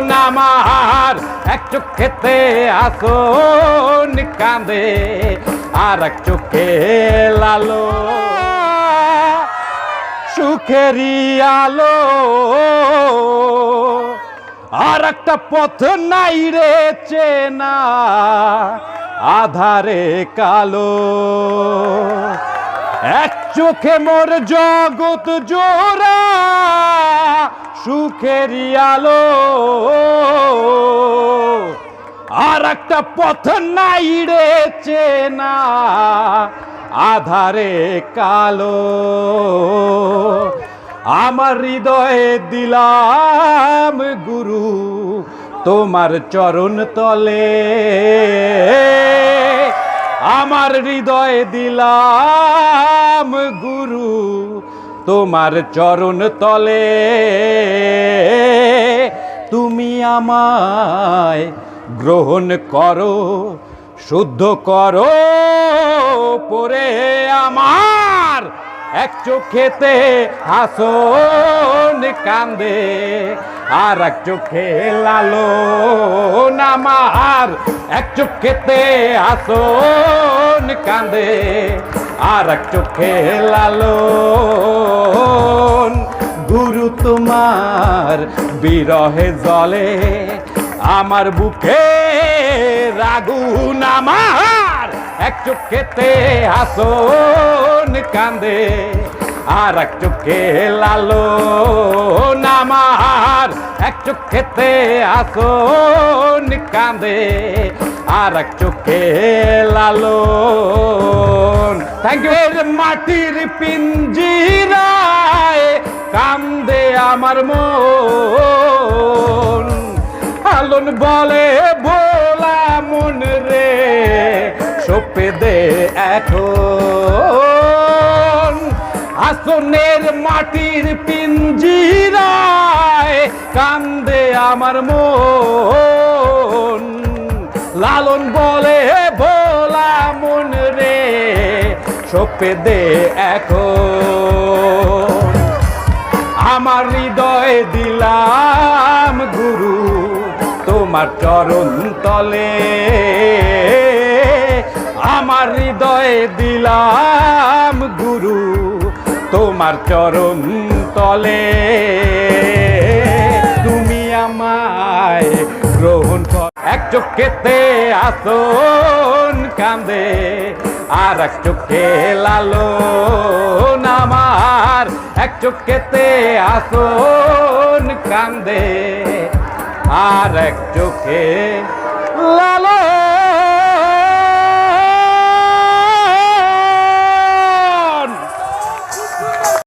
নামার এক চোখেতে আসন কান্দে আর এক চোখে লালো। সুখেরই আলো। আর একটা পথ নাই রে চেনা, আধারে কালো। এক চোখে মোর জগৎ জোড়া সুখেরই আলো। আর একটা পথ নাই রে চেনা, আধারে কালো। আমার হৃদয়ে দিলাম গুরু, তোমার চরণ তলে। আমার হৃদয়ে দিলাম তোমার চরণ তলে। তুমি আমায় গ্রহণ করো, শুদ্ধ করো, পরে আমার এক চোখেতে হাসন কান্দে, আর এক চোখে লালো নামার এক চোখেতে হাসন কান্দে। আর এক চোখে লালো গুরু তোমার বিরহে জলে, আমার বুকে রাগুন আমার। এক চোখেতে হাসন কান্দে, আর এক চোখে লালো নামার এক চোখেতে আসন কান্দে। আর এক চোখে লালো থ্যাংক মাটির পিঞ্জিরায় কান্দে আমার মন। আলন বলে, ভোলা মন রে, সপে দে এখন। আসনের মাটির পিঞ্জিরায় কান্দে আমার মন। লালন বলে ভোলা মন রে, সপে দে এখন আমার হৃদয় দিলাম গুরু, তোমার চরণ তলে। আমার হৃদয় দিলাম গুরু, তোমার চরণ তলে। তুমি কর এক চোখেতে আসন কান্দে আর এক চোখে লালো নামার এক চোখেতে আসন কান্দে আর এক চোখে লালো